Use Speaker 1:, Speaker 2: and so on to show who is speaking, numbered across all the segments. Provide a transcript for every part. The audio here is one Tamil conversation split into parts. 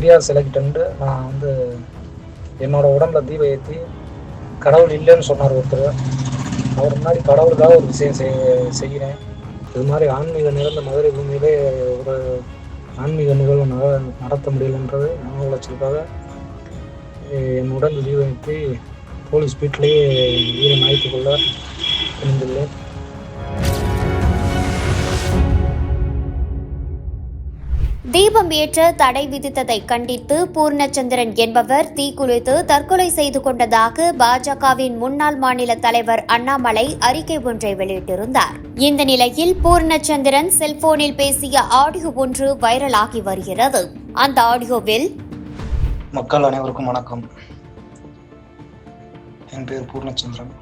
Speaker 1: பெரியார் சிலைக்கிட்டு நான் வந்து என்னோட உடம்புல தீபம் ஏற்றி கடவுள் இல்லைன்னு சொன்னார் ஒருத்தர். அவர் முன்னாடி கடவுளுக்காக ஒரு விஷயம் செய் செய்கிறேன். இது மாதிரி ஆன்மீக நிறந்த மதுரை பூமியிலே ஒரு ஆன்மீக நிகழ்வு நட நடத்த முடியலன்றது மன உளைச்சலுக்காக என் உடல் தீபம் ஏற்றி போலீஸ் வீட்டிலேயே உயிரை அழைத்துக்கொள்ள இருந்துள்ளேன்
Speaker 2: தீபம் ஏற்ற தடை விதித்ததை கண்டித்து பூர்ணச்சந்திரன் என்பவர் தீக்குளித்து தற்கொலை செய்து கொண்டதாக பாஜகவின் முன்னாள் மாநில தலைவர் அண்ணாமலை அறிக்கை ஒன்றை வெளியிட்டிருந்தார். இந்த நிலையில் பூர்ணச்சந்திரன் செல்போனில் பேசிய ஆடியோ ஒன்று வைரலாகி வருகிறது. அந்த ஆடியோவில்
Speaker 1: மக்கள் அனைவருக்கும் வணக்கம். என் பேர் பூர்ணச்சந்திரன்.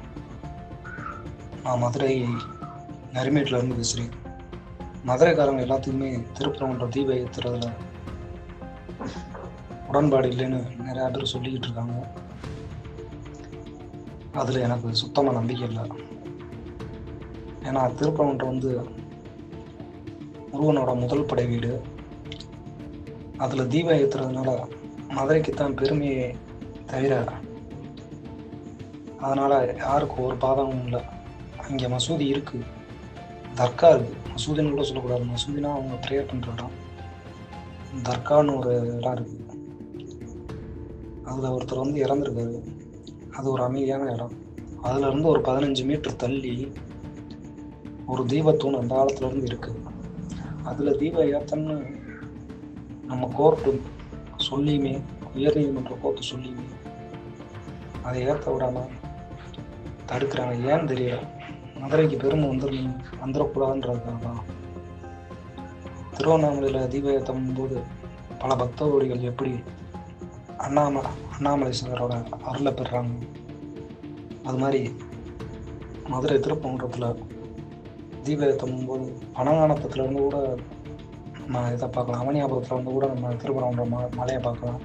Speaker 1: நான் மதுரை நரிமேட்டில் இருந்து பேசுகிறேன். மதுரைக்காரங்க எல்லாத்துக்குமே திருப்பரங்குன்ற தீபம் ஏற்றுறதுல உடன்பாடு இல்லைன்னு நிறையா பேர் சொல்லிக்கிட்டு இருக்காங்க. அதில் எனக்கு சுத்தமாக நம்பிக்கை இல்லை. ஏன்னா திருப்பரங்குன்றம் வந்து முருகனோட முதல் படை வீடு. அதில் தீபம் ஏற்றுறதுனால மதுரைக்கு தான் பெருமையே தவிர அதனால் யாருக்கும் ஒரு பாதகமும் இல்லை. அங்கே மசூதி இருக்குது தர்கா இருக்குது மசூதின்னு கூட சொல்லக்கூடாது. மசூதினா அவங்க ப்ரேயர் பண்ணுற இடம் தர்கான்னு ஒரு இடம் இருக்குது அதில் ஒருத்தர் வந்து இறந்துருக்காரு. அது ஒரு அமைதியான இடம். அதுல இருந்து ஒரு பதினஞ்சு மீட்டர் தள்ளி ஒரு தீபத்தூண் அந்த காலத்துல இருந்து இருக்குது அதில் தீபம் ஏத்தன்னு நம்ம கோர்ட்டு சொல்லியுமே உயர்நீதிமன்ற கோர்ட்டு சொல்லியுமே அதை ஏற்ற விடாம தடுக்கிறாங்க. ஏன்னு தெரியல. மதுரைக்கு பெருமை வந்துடும் வந்துடக்கூடாதுன்றதுக்காக தான் திருவண்ணாமலையில் தீபம் போது பல பக்தகோடிகள் எப்படி அண்ணாமலை அண்ணாமலை சிலரோட அருளை பெறாங்க? அது மாதிரி மதுரை திருப்பங்குன்றத்தில் தீப போது பனங்கானத்துல இருந்து கூட நம்ம இதை பார்க்கலாம். அவனியாபுரத்தில் இருந்து கூட நம்ம திருப்பரங்குன்றம் ம மலையை பார்க்கலாம்.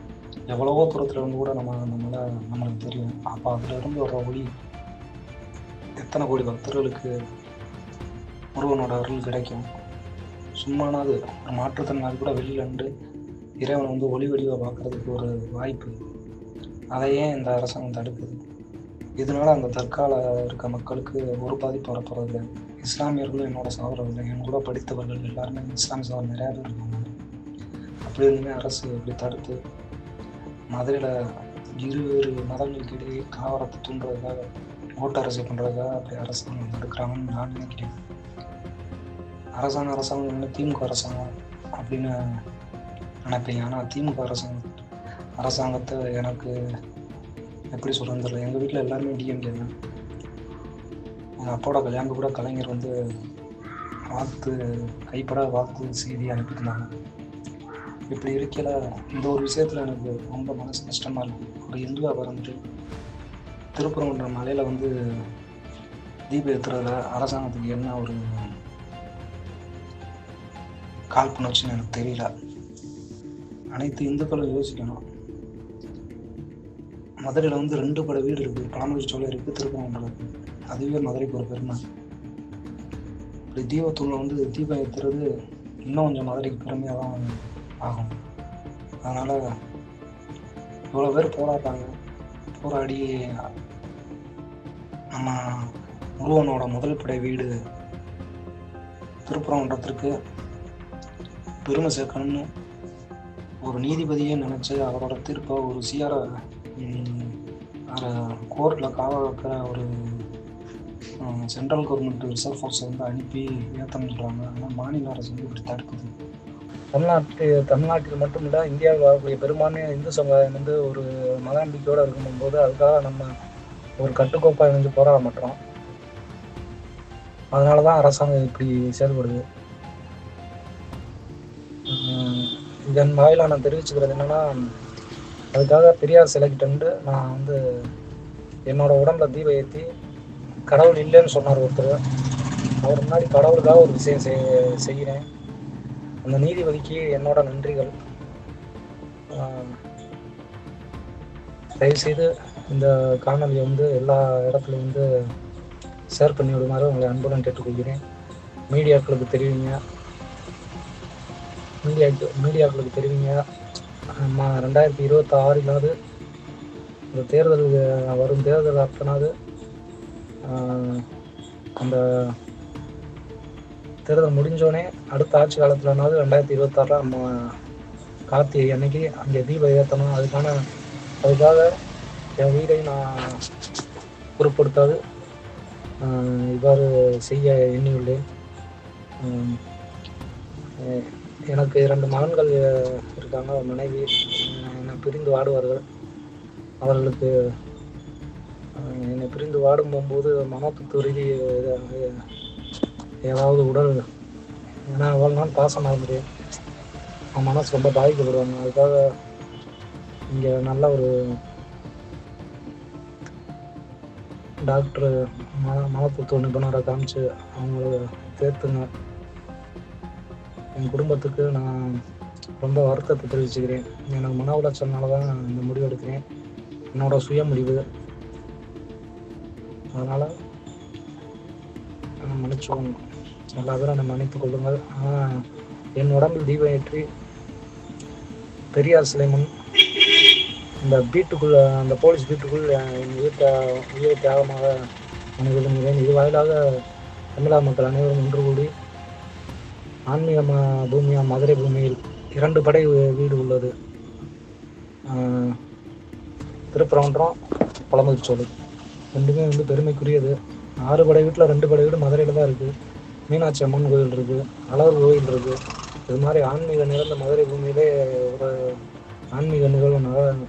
Speaker 1: எவ்வளவோ தூரத்துல இருந்து கூட நம்ம அந்த மலை நம்மளுக்கு தெரியும். அப்போ அதுல இருந்து வர்ற ஒளி எத்தனை கோடி பக்தர்களுக்கு முருகனோட அருள் கிடைக்கும்? சும்மானாது ஒரு மாற்றுத்திறனாளி கூட வெளியில் நின்று இறைவனை வந்து ஒளி வடிவை பார்க்கறதுக்கு ஒரு வாய்ப்பு. அதை ஏன் இந்த அரசாங்கம் தடுக்குது? இதனால அந்த தற்கால இருக்க மக்களுக்கு ஒரு பாதிப்பு வரப்போறது இல்லை இஸ்லாமியர்களும் என்னோட சாதரவில்லை என் கூட படித்தவர்கள் எல்லாருமே இஸ்லாமிய சாதம் நிறையா பேர் இருக்காங்க. அப்படி இருந்துமே அரசு இப்படி தடுத்து மதுரையில் இருவேறு மதங்களுக்கு இடையே காவரத்தை தூண்டுறதுக்காக ஓட்டு அரசு பண்ணுறதுக்காக அப்படி அரசாங்கம் தடுக்கிறாங்கன்னு நான் நினைக்கிறேன். அரசாங்கம் அரசாங்கம் இல்லை திமுக அரசாங்கம் அப்படின்னு நினைப்பேன். ஆனால் திமுக அரசாங்கம் அரசாங்கத்தை எனக்கு எப்படி சொல்கிறது தெரியல. எங்கள் வீட்டில் எல்லாருமே டிஎம்கே தான். எங்கள் அப்பாவோட கல்யாணம் கூட கலைஞர் வந்து வாழ்த்து கைப்பட வாழ்த்து செய்தி அனுப்பியிருந்தாங்க. இப்படி இருக்கையில் இந்த ஒரு விஷயத்தில் எனக்கு ரொம்ப மனசு கஷ்டமாக இருக்கும் ஒரு இந்துவாக பிறந்துட்டு திருப்பரங்குன்ற மலையில் வந்து தீபம் ஏற்றுறதுல அரசாங்கத்துக்கு என்ன ஒரு காழ்ப்புணர்ச்சின்னு எனக்கு தெரியல. அனைத்து இந்துக்களும் யோசிக்கணும். மதுரையில் வந்து ரெண்டு பட வீடு இருக்குது பழமொழி சோலை இருக்குது திருப்பரங்குன்றம் இருக்குது அதுவே மதுரைக்கு ஒரு பெருமை இப்படி தீபத்தூளை வந்து தீபம் ஏற்றுறது இன்னும் கொஞ்சம் மதுரைக்கு பெருமையாக தான் ஆகும். அதனால் இவ்வளோ பேர் போராடுறாங்க. போராடி நம்ம முருகனோட முதல் படை வீடு திருப்பரங்குன்றத்திற்கு பெருமை சேர்க்கணும்னு ஒரு நீதிபதியை நினச்சி அவரோட தீர்ப்பை ஒரு சிஆரை கோர்ட்டில் காவ வைக்கிற ஒரு சென்ட்ரல் கவர்மெண்ட் ரிசர்வ் ஃபோர்ஸை வந்து அனுப்பி ஏற்றம் சொல்கிறாங்க ஆனால் மாநில அரசு வந்து இப்படி தடுக்குது. தமிழ்நாட்டு தமிழ்நாட்டில் மட்டுமில்ல இந்தியாவில் வரக்கூடிய பெரும்பான்மையான இந்து சமுதாயம் வந்து ஒரு மத நம்பிக்கையோடு இருக்கும்போது அதுக்காக நம்ம ஒரு கட்டுக்கோப்பாக இணைஞ்சு போராட மாட்டோம். அதனால தான் அரசாங்கம் இப்படி செயல்படுது. இதன் வாயிலாக நான் தெரிவிச்சுக்கிறது என்னன்னா அதுக்காக பெரியார் சிலைக்கிட்டு நான் வந்து என்னோடய உடம்புல தீபம் ஏற்றி கடவுள் இல்லைன்னு சொன்னார் ஒருத்தர். அவர் முன்னாடி கடவுளுக்காக ஒரு விஷயம் செய் செய்கிறேன். அந்த நீதிபதிக்கு என்னோட நன்றிகள். தயவுசெய்து இந்த காணொலியை வந்து எல்லா இடத்துலையும் வந்து ஷேர் பண்ணி விடுமாறு உங்களை அன்புடன் கேட்டுக்கொள்கிறேன். மீடியாக்களுக்கு தெரிவிங்க. மீடியாக்கு மீடியாக்களுக்கு தெரிவிங்க. நம்ம ரெண்டாயிரத்தி இருபத்தாறிலாவது இந்த தேர்தல் வரும் தேர்தல் அப்பனாவது அந்த தேர்தல் முடிஞ்சோடனே அடுத்த ஆட்சி காலத்துலனாவது ரெண்டாயிரத்தி இருபத்தாறில் நம்ம கார்த்திகை அன்னைக்கு அங்கே தீபம் ஏற்றணும் அதுக்கான அதுக்காக என் வீடை நான் பொருட்படுத்தாது. இவ்வாறு செய்ய எண்ணியுள்ளேன். எனக்கு இரண்டு மகன்கள் இருக்காங்க. மனைவி என்னை பிரிந்து வாடுவார்கள். அவர்களுக்கு என்னை பிரிந்து வாடும் போகும்போது மனத்து ரீதி ஏதாவது உடல் ஏன்னா அவ்வளோ நாள் பாசமாக முடியும் அவன் மனசு ரொம்ப பாதிக்கப்படுவாங்க அதுக்காக இங்கே நல்ல ஒரு டாக்டர் மன மனத்துவ நிபுணரை காமிச்சு அவங்கள சேர்த்துங்க. என் குடும்பத்துக்கு நான் ரொம்ப வருத்தத்தை தெரிவிச்சுக்கிறேன். எனக்கு மன உளைச்சல்னால தான் இந்த முடிவு எடுக்கிறேன். என்னோட சுய முடிவு. அதனால் என்னை மன்னிச்சுக்கோங்க. எல்லாரும் என்னை மன்னித்துக் கொள்ளுங்கள். ஆனால் என் உடம்பில் தீபம் ஏற்றி பெரியார் சிலை முன் இந்த வீட்டுக்குள்ள அந்த போலீஸ் வீட்டுக்குள் என் உயிர் உயிர் தியாகமாக நான் இது வாயிலாக தமிழக மக்கள் அனைவரும் ஒன்று கூடி ஆன்மீக ம பூமியா மதுரை பூமியில் இரண்டு படை வீடு உள்ளது. திருப்பரங்குன்றம் பழமுதிர்ச்சோலை ரெண்டுமே வந்து பெருமைக்குரியது. ஆறு படை வீட்டில் ரெண்டு படை வீடு மதுரையில் தான் இருக்குது மீனாட்சி அம்மன் கோயில் இருக்குது அழகர் கோயில் இருக்குது இது மாதிரி ஆன்மீக நிறைந்த மதுரை பூமியிலே ஒரு ஆன்மீக நிகழ்வு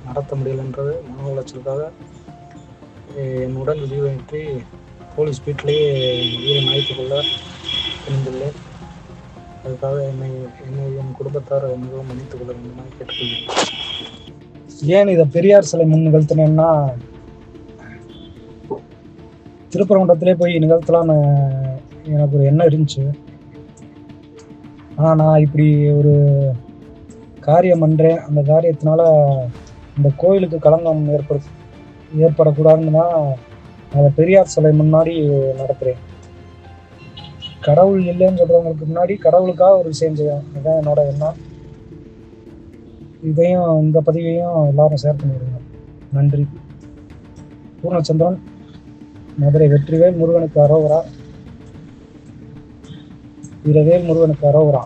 Speaker 1: நடத்த முடியலன்றது மன உளைச்சலுக்காக என் உடல் தீபமேற்றி போலீஸ் வீட்டிலேயே உயிரை மாய்த்து கொள்ள அதுக்காக என்னை என்னை என் குடும்பத்தார் மிகவும் மன்னித்துக் கொள்ள வேண்டுமாய் கேட்டுக்கொள்கிறேன்.
Speaker 3: ஏன் இதை பெரியார் சிலை முன் நிகழ்த்தினேன்னா திருப்பரங்குன்றத்திலே போய் நிகழ்த்தலான்னு எனக்கு ஒரு எண்ணம் இருந்துச்சு. ஆனால் நான் இப்படி ஒரு காரியம் பண்ணுறேன் அந்த காரியத்தினால இந்த கோயிலுக்கு களங்கம் ஏற்பட ஏற்படக்கூடாதுன்னு தான் அதை பெரியார் சிலை முன்னாடி நடத்துகிறேன் கடவுள் இல்லைன்னு சொல்கிறவங்களுக்கு முன்னாடி கடவுளுக்காக ஒரு விஷயம் செய்யும் அதுதான் என்னோட எண்ணம். இதையும் இந்த பதிவையும் எல்லாரும் ஷேர் பண்ணிவிடுங்க நன்றி. பூர்ணச்சந்திரன் மதுரை வெற்றிவேல் முருகனுக்கு அரோவரா வீரவேல் முருகனுக்கு அரோகரா